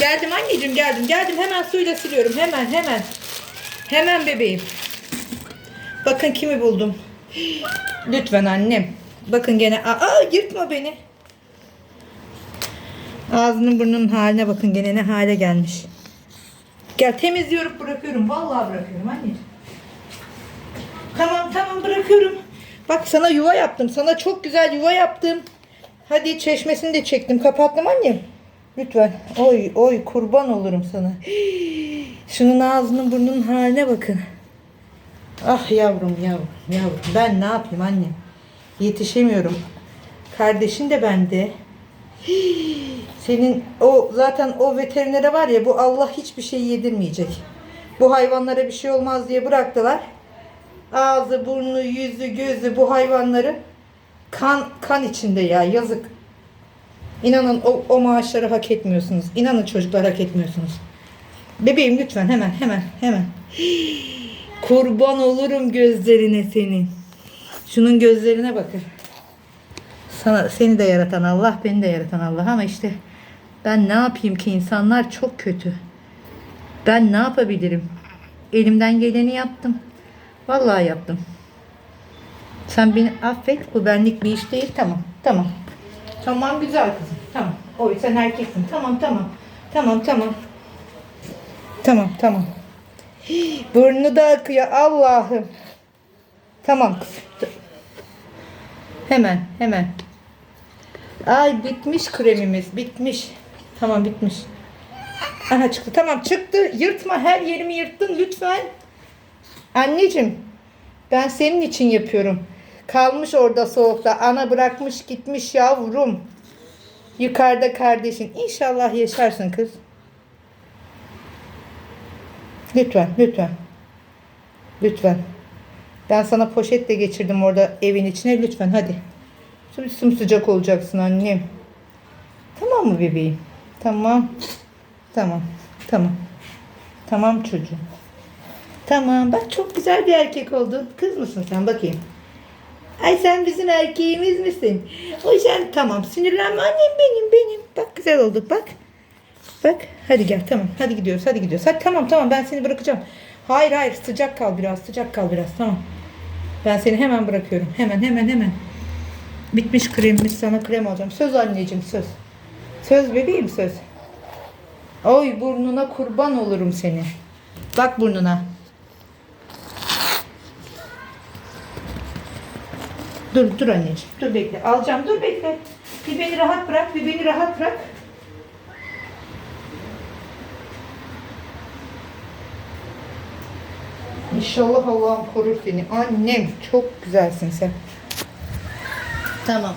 Geldim anneciğim geldim. Geldim hemen suyla siliyorum. Hemen hemen. Hemen bebeğim. Bakın kimi buldum. Lütfen annem. Bakın gene. Aa yırtma beni. Ağzının burnunun haline bakın gene ne hale gelmiş. Gel temizliyorum bırakıyorum. Vallahi bırakıyorum anneciğim. Tamam tamam bırakıyorum. Bak sana yuva yaptım. Sana çok güzel yuva yaptım. Hadi çeşmesini de çektim. Kapattım annem. Lütfen. Oy oy kurban olurum sana. Şunun ağzının burnunun haline bakın. Ah yavrum yavrum yavrum. Ben ne yapayım annem? Yetişemiyorum. Kardeşin de bende. Senin o zaten o veterinere var ya bu Allah hiçbir şey yedirmeyecek. Bu hayvanlara bir şey olmaz diye bıraktılar. Ağzı, burnu, yüzü, gözü bu hayvanları kan kan içinde ya yazık. İnanın o, o maaşları hak etmiyorsunuz. İnanın çocuklar hak etmiyorsunuz. Bebeğim lütfen hemen hemen hemen. Kurban olurum gözlerine senin. Şunun gözlerine bakın. Sana seni de yaratan Allah, beni de yaratan Allah ama işte ben ne yapayım ki insanlar çok kötü. Ben ne yapabilirim? Elimden geleni yaptım. Vallahi yaptım. Sen beni affet. Bu benlik bir iş değil. Tamam. Tamam. Tamam güzel kızım. Tamam. Oy sen erkeksin. Tamam tamam. Tamam tamam. Tamam tamam. Burnu da akıyor. Allah'ım. Tamam kızım. Hemen hemen. Ay bitmiş kremimiz. Bitmiş. Tamam bitmiş. Aha çıktı. Tamam çıktı. Yırtma. Her yerimi yırttın lütfen. Anneciğim ben senin için yapıyorum. Kalmış orada soğukta. Ana bırakmış gitmiş yavrum. Yukarıda kardeşin. İnşallah yaşarsın kız. Lütfen, lütfen. Lütfen. Ben sana poşetle geçirdim orada evin içine. Lütfen hadi. Şimdi sımsıcak olacaksın annem. Tamam mı bebeğim? Tamam. Tamam. Tamam. Tamam çocuğum. Tamam bak çok güzel bir erkek oldun. Kız mısın sen bakayım. Ay sen bizim erkeğimiz misin? O sen tamam sinirlenme annem benim benim. Bak güzel olduk bak. Bak hadi gel tamam hadi gidiyoruz hadi gidiyoruz. Hadi tamam tamam ben seni bırakacağım. Hayır hayır sıcak kal biraz sıcak kal biraz tamam. Ben seni hemen bırakıyorum. Hemen hemen hemen. Bitmiş kremimiz sana krem alacağım. Söz anneciğim söz. Söz bebeğim söz. Oy burnuna kurban olurum seni. Bak burnuna. Dur dur anneciğim. Dur bekle. Alacağım. Dur bekle. Bir beni rahat bırak. Bir beni rahat bırak. İnşallah Allah'ım korur seni. Annem çok güzelsin sen. Tamam.